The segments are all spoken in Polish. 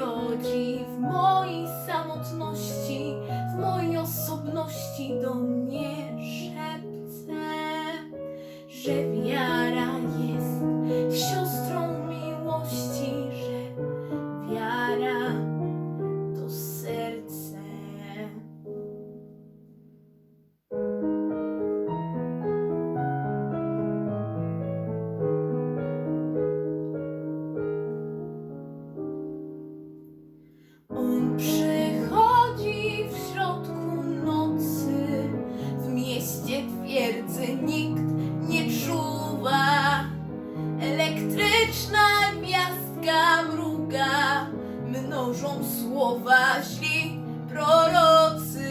rodzi w mojej samotności, w mojej osobności do mnie szepce, że wiara słowa źli prorocy.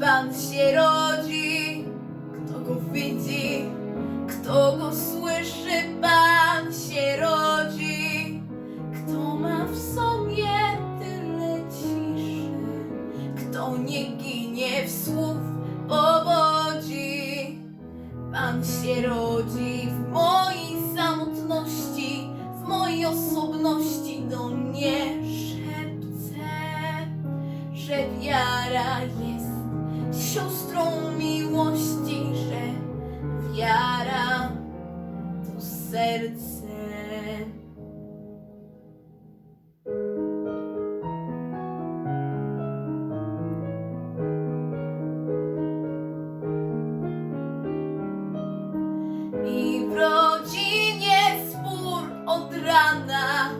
Pan się rodzi, kto go widzi, kto go słyszy, Pan się rodzi. Kto ma w sobie tyle ciszy, kto nie ginie w słów powodzi. Pan się rodzi w mojej miłości, że wiara to serce. I w rodzinie spór od rana,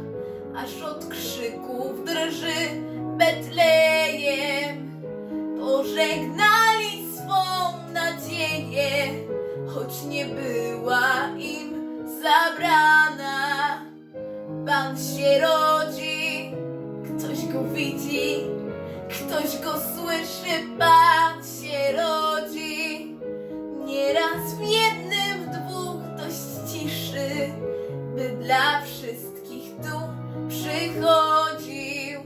aż od krzyków drży Betlejem. Zabrana. Pan się rodzi, ktoś go widzi, ktoś go słyszy, Pan się rodzi. Nieraz w jednym, w dwóch dość ciszy, by dla wszystkich tu przychodził.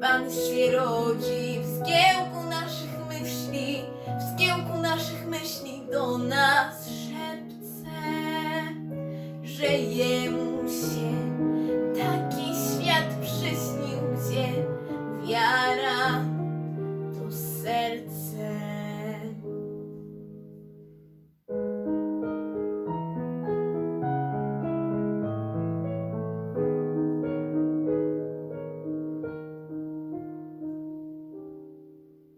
Pan się rodzi w zgiełku naszych myśli, w zgiełku naszych myśli do nas Yüreğim.